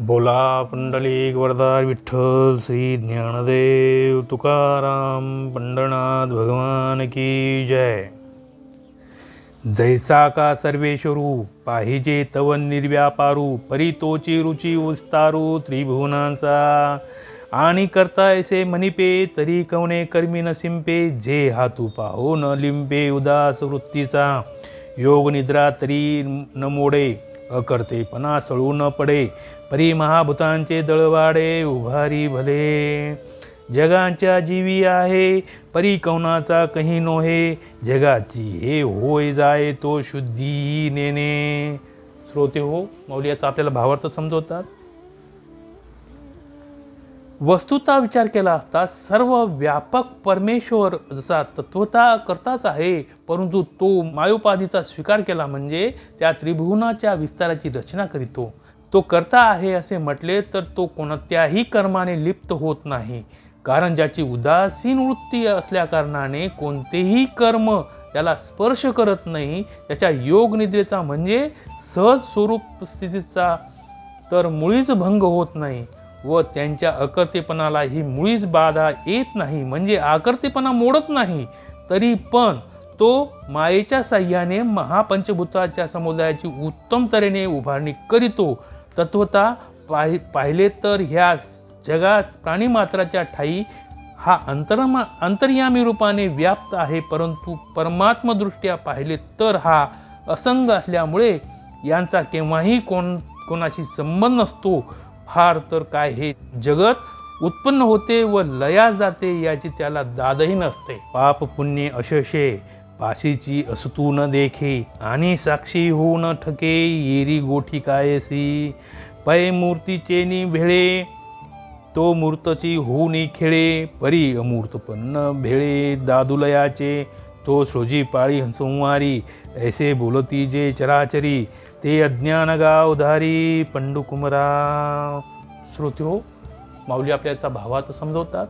बोला पुंडलिक वरदार विठ्ठल श्री ज्ञानदेव तुकाराम पंढरनाथ भगवान की जय. जैसा का सर्वेश्वरू पाहिजे तव निर्व्यापारू परितोची रुची उस्तारू त्रिभुवनांचा. आणि करता ऐसे मनिपे तरी कवणे कर्मी न सिंपे जे हातू पाहो न लिंपे उदास वृत्तीचा. योग निद्रा तरी न मोडे अकर्तेपणा सळू न पडे परी महाभूतांचे दळवाडे उभारी भले. जगांच्या जीवी आहे परी कवनाचा कही नोहे. जगाची हे होय जाय तो शुद्धी नेने श्रोते हो मौलियाचा आपल्याला भावार्थ समजवतात. वस्तुता विचार केला असता सर्व व्यापक परमेश्वर जसा तत्वता करताच आहे परंतु तो मायोपाधीचा स्वीकार केला म्हणजे त्या त्रिभुवनाच्या विस्ताराची रचना करीतो. तो करता आहे असे म्हटले तर तो कोणत्याही कर्माने लिप्त होत नाही. कारण ज्याची उदासीन वृत्ती असल्याकारणाने कोणतेही कर्म त्याला स्पर्श करत नाही. त्याच्या योग निद्रेचा म्हणजे सहज स्वरूप स्थितीचा तर मुळीच भंग होत नाही व त्यांच्या अकर्तेपणाला ही मुळीच बाधा येत नाही. म्हणजे आकर्तेपणा मोडत नाही. तरी पण तो मायेच्या साह्याने महापंचभूताच्या समुदायाची उत्तम तऱ्हेने उभारणी करीतो. तत्वता पाहि पाहिले तर ह्या जगात प्राणीमात्राच्या ठाई हा अंतरमा अंतर्यामी रूपाने व्याप्त आहे परंतु परमात्मदृष्ट्या पाहिले तर हा असंग असल्यामुळे यांचा केव्हाही कोण कोणाशी संबंध नसतो. फार तर काय हे जगत उत्पन्न होते व लया जाते याची त्याला दादही नसते. पाप पुण्य अशशे पाशीची असतू न देखे आणि साक्षी होऊ न ठके येरी गोठी कायसी. पै मूर्तीचे भेळे तो मूर्तची होऊनी खेळे. परी अमूर्तपन्न भेळे दादुलयाचे तो सोजी पाळी संवारी ऐसे बोलती जे चराचरी ते अज्ञान गाव धारी. पंडुकुमरा श्रोत्यो हो माऊली आपल्याचा भावात समजवतात.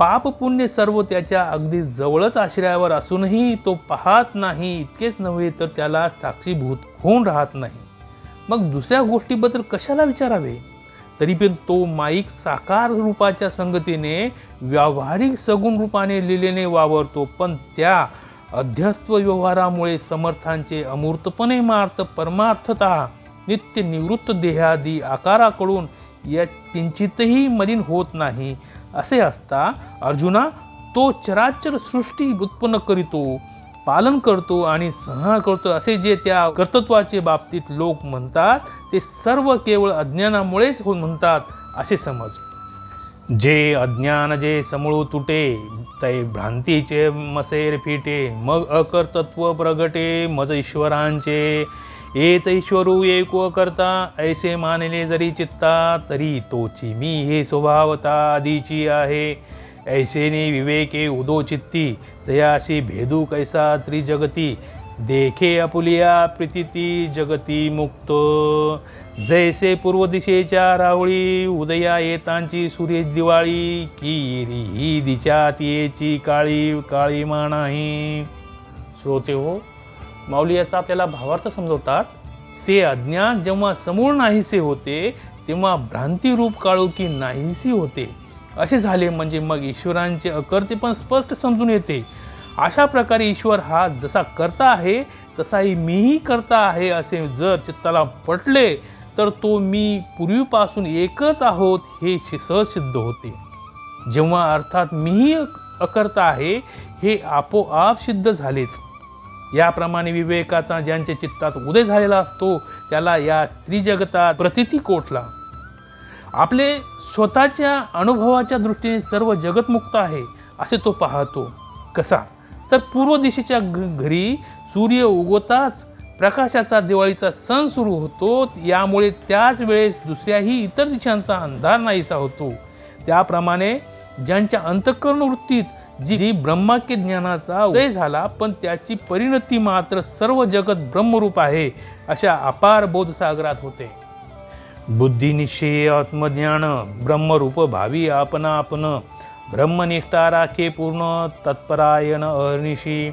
पाप पुण्य सर्व त्याच्या अगदी जवळच आश्रयावर असूनही तो पाहत नाही इतकेच नव्हे तर त्याला साक्षीभूत होऊन राहत नाही. मग दुसऱ्या गोष्टीबद्दल कशाला विचारावे? तरी पण तो माईक साकार रूपाच्या संगतीने व्यावहारिक सगुण रूपाने लिलेने वावरतो पण त्या अध्यस्व व्यवहारामुळे समर्थांचे अमूर्तपणे मार्त परमार्थता नित्य निवृत्त देहादी आकाराकडून या किंचितही मलिन होत नाही. असे असता अर्जुना तो चराचर सृष्टी उत्पन्न करीतो पालन करतो आणि संहार करतो. असे जे त्या कर्तृत्वाचे बाबतीत लोक म्हणतात ते सर्व केवळ अज्ञानामुळेच हो म्हणतात असे समज. जे अज्ञान जे समूळ तुटे ते भ्रांतीचे मसेर फिटे मग अकर्तत्व प्रगटे मज ईश्वरांचे. येत ईश्वरू एक करता ऐसे मानले जरी चित्ता तरी तोची मी हे स्वभावता आधीची आहे. ऐसेने विवेके उदो चित्ती तयाशी भेदू कैसा त्रिजगती. देखे अपुलिया प्रीती जगती मुक्त. जैसे पूर्व दिशेच्या रावळी उदया येतांची सूर्य दिवाळी किरी ही दिशा येची काळी काळी नाही. श्रोते हो माऊली याचा आपल्याला भावार्थ समजवतात ते अज्ञान जेव्हा समूळ नाहीसे होते तेव्हा भ्रांतिरूप काळू की नाहीसी होते. असे झाले म्हणजे मग ईश्वरांचे अकर्ते पण स्पष्ट समजून येते. अशा प्रकारे ईश्वर हा जसा करता आहे तसाही मीही करता आहे असे जर चित्ताला पटले तर तो मी पूर्वीपासून एकच आहोत हे सहसिद्ध सहज सिद्ध होते. जेव्हा अर्थात मीही अकर्ता आहे हे आपोआप सिद्ध झालेच. याप्रमाणे विवेकाचा ज्यांच्या चित्तात उदय झालेला असतो त्याला या त्रिजगतात प्रतिती कोठला? आपले स्वतःच्या अनुभवाच्या दृष्टीने सर्व जगतमुक्त आहे असे तो पाहतो. कसा? तर पूर्व दिशेच्या घ- घरी सूर्य उगवताच प्रकाशाचा दिवाळीचा सण सुरू होतो. यामुळे त्याच वेळेस दुसऱ्याही इतर दिशांचा अंधार नाहीसा होतो. त्याप्रमाणे ज्यांच्या अंतःकरण वृत्तीत जी ब्रह्माक्य ज्ञानाचा उदय झाला पण त्याची परिणती मात्र सर्व जगत ब्रह्मरूप आहे अशा अपार बोधसागरात होते. बुद्धिनिश्चय आत्मज्ञान ब्रह्मरूप भावी आपण आपण ब्रह्मनिष्ठा राखे पूर्ण तत्परायण अहर्निशी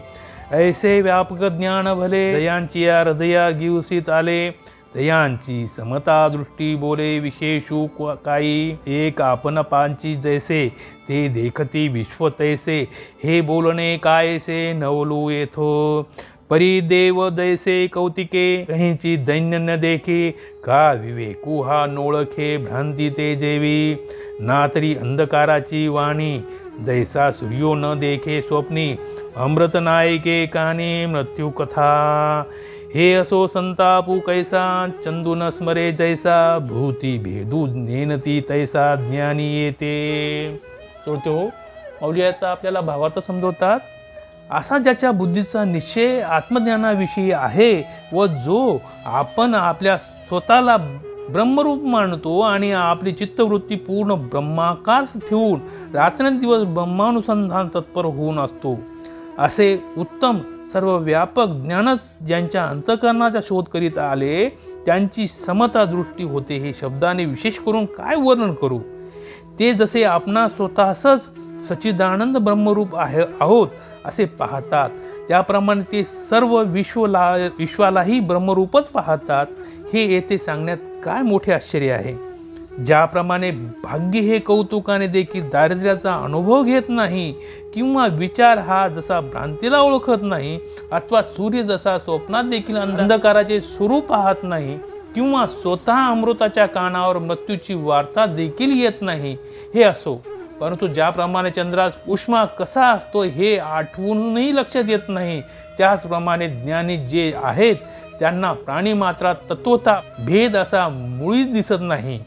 ऐसे व्यापक ज्ञान भले दयांची या हृदया गिवसीत आले यांची समता दृष्टी बोले विशेषू काही एक आपण पांची जैसे ते देखती विश्व तैसे। हे बोलणे कायसे नवलू येथो। परी देव जैसे कौतिके कहींची दैन्य न देखे। का विवेकू हा नोळखे भ्रांती ते जेवी। ना तरी अंधकाराची वाणी जैसा सूर्यो न देखे स्वप्नी। अमृत नायके काने मृत्यू कथा। हे असो संतापू कैसा चंदू न स्मरे जैसा भूती भेदू नेनती तैसा ज्ञानी येते. श्रोते हो. माऊली आपल्याला भावार्थ समजवतात. असा ज्याच्या बुद्धीचा निश्चय आत्मज्ञानाविषयी आहे व जो आपण आपल्या स्वतःला ब्रह्मरूप मानतो आणि आपली चित्तवृत्ती पूर्ण ब्रह्माकार ठेवून रात्रंदिवस ब्रह्मानुसंधान तत्पर होऊन असतो. असे उत्तम सर्व व्यापक ज्ञानच ज्यांच्या अंतकरणाचा शोध करीत आले त्यांची समता दृष्टी होते हे शब्दाने विशेष करून काय वर्णन करू? ते जसे आपणा स्वतःच सच्चिदानंद ब्रह्मरूप आहे आहोत असे पाहतात. त्याप्रमाणे ते सर्व विश्वला विश्वालाही ब्रह्मरूपच पाहतात. हे येथे सांगण्यात काय मोठे आश्चर्य आहे? ज्याप्रमाणे भाग्य हे कौतुकाने देखील दारिद्र्याचा अनुभव घेत नाही किंवा विचार हा जसा भ्रांतीला ओळखत नाही अथवा सूर्य जसा स्वप्नात देखील अंधकाराचे स्वरूप पाहत नाही किंवा स्वतः अमृताच्या कानावर मृत्यूची वार्ता देखील येत नाही हे असो. परंतु ज्याप्रमाणे चंद्रास उष्मा कसा असतो हे आठवूनही लक्षात येत नाही. त्याचप्रमाणे ज्ञानी जे आहेत त्यांना प्राणी मात्रा तत्वता भेद असा मुळीच दिसत नाही.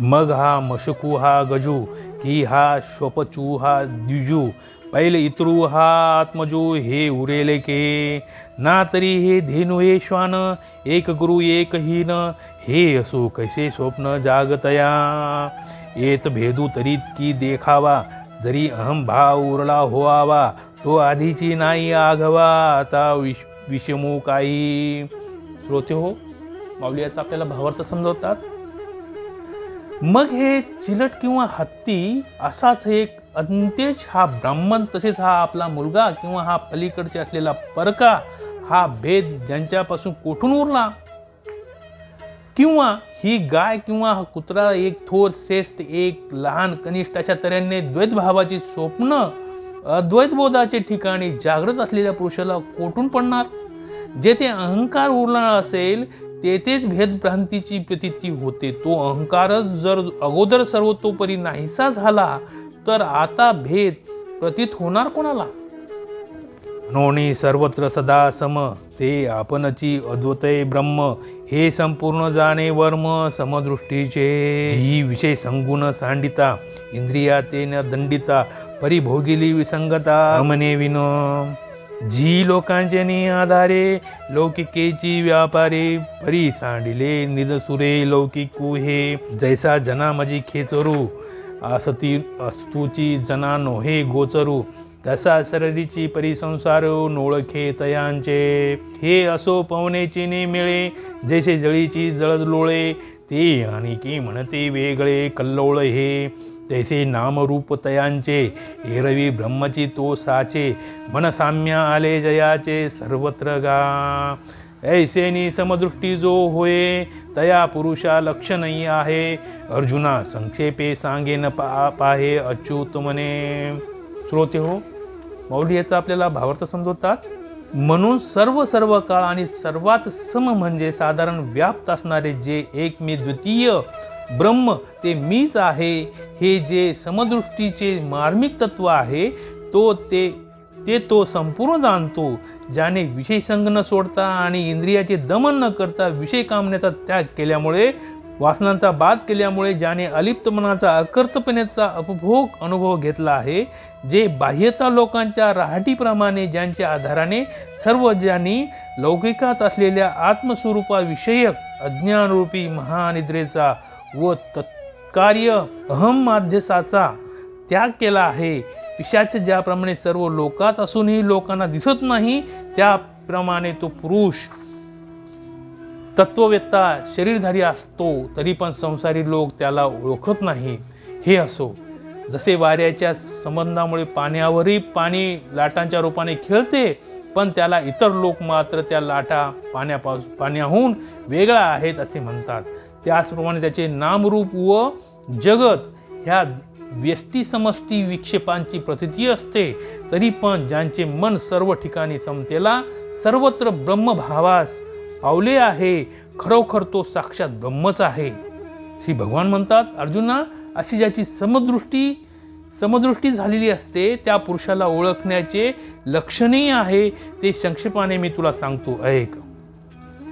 मग हा मशकू हा गजू की हा श्वपचू हा द्विजू पहिले इतरू हा आत्मजू हे उरेले के. ना तरी हे धेनु हे श्वान एक गुरु एक हीन हे असो कैसे स्वप्न जागतया. येत भेदू तरीत की देखावा जरी अहम भाव उरला होवा तो आधीची नाही आघवा आता विष विषमू काही. श्रोते हो माऊली याचा आपल्याला भावार्थ समजवतात? मग हे चिलट किंवा हत्ती असाच एक अंत्येज हा ब्राह्मण तसेच हा आपला मुलगा किंवा हा पलीकडचे असलेला परका हा भेद ज्यांच्यापासून कोठून उरला? किंवा ही गाय किंवा हा कुत्रा एक थोर श्रेष्ठ एक लहान कनिष्ठ अशा तऱ्हेने द्वैतभावाची स्वप्न अद्वैतबोधाचे ठिकाणी जागृत असलेल्या पुरुषाला कोठून पडणार? जेथे अहंकार उरला असेल तेथेच भेदभ्रांतीची प्रतीती होते. तो अहंकारच जर अगोदर सर्वतोपरी नाहीसा झाला तर आता भेद प्रतीत होणार कोणाला? नोणी सर्वत्र सदा सम ते आपणची अद्वतय ब्रह्म हे संपूर्ण जाणे वर्म समदृष्टीचे. ही विषय संगुण सांडिता इंद्रिया ते न दंडिता परिभोगिली विसंगता. अमने विन जी लोकांचे नि आधारे लौकिकेची व्यापारे परी सांडिले निदसुरे लौकिकू हे जैसा जना मजी खेचरू असती अस्तूची जना नोहे गोचरू. तसा शरीरीची परिसंसार नोळखे तयांचे. हे असो पवनेची ने मिळे जैसे जळीची जळज लोळे ते आणि की म्हणते वेगळे कल्लोळ हे. तैसे नामरूप तयांचे एरवी ब्रह्मची तो साचे मनसाम्य आले जयाचे सर्वत्र गा. ऐसेनी समदृष्टी जो होय तया पुरुषा लक्ष नाही आहे. अर्जुना संक्षेपे सांगेन पा पाहे अच्युत म्हणे श्रोते हो माऊली याचा आपल्याला भावार्थ समजवतात. म्हणून सर्व सर्व काळ आणि सर्वात सम म्हणजे साधारण व्याप्त असणारे जे एक मी द्वितीय ब्रह्म ते मीच आहे. हे जे समदृष्टीचे मार्मिक तत्व आहे तो ते ते तो संपूर्ण जाणतो ज्याने विषय संग न सोडता आणि इंद्रियाचे दमन न करता विषय कामण्याचा त्याग केल्यामुळे वासनांचा बाद केल्यामुळे ज्याने अलिप्त मनाचा अकर्तपणेचा उपभोग अनुभव घेतला आहे जे बाह्यता लोकांच्या राहटीप्रमाणे ज्यांच्या आधाराने सर्व ज्यांनी लौकिकात असलेल्या आत्मस्वरूपाविषयक अज्ञानरूपी महानिद्रेचा व तत्कार्य अहम माध्यसाचा त्याग केला आहे. पिशाच ज्याप्रमाणे सर्व लोकात असूनही लोकांना दिसत नाही त्याप्रमाणे तो पुरुष तत्ववेत्ता शरीरधारी असतो तरी पण संसारी लोक त्याला ओळखत नाही. हे असो जसे वाऱ्याच्या संबंधामुळे पाण्यावरही पाणी लाटांच्या रूपाने खेळते पण त्याला इतर लोक मात्र त्या लाटा पाण्यापासून पाण्याहून वेगळा आहेत असे म्हणतात. त्याचप्रमाणे त्याचे नामरूप व जगत ह्या व्यष्टी समष्टी विक्षेपांची प्रतिती असते तरी पण ज्यांचे मन सर्व ठिकाणी समतेला सर्वत्र ब्रह्मभावास पावले आहे खरोखर तो साक्षात ब्रह्मच आहे. श्री भगवान म्हणतात अर्जुना अशी ज्याची समदृष्टी समदृष्टी झालेली असते त्या पुरुषाला ओळखण्याचे लक्षणीय आहे ते संक्षेपाने मी तुला सांगतो ऐक.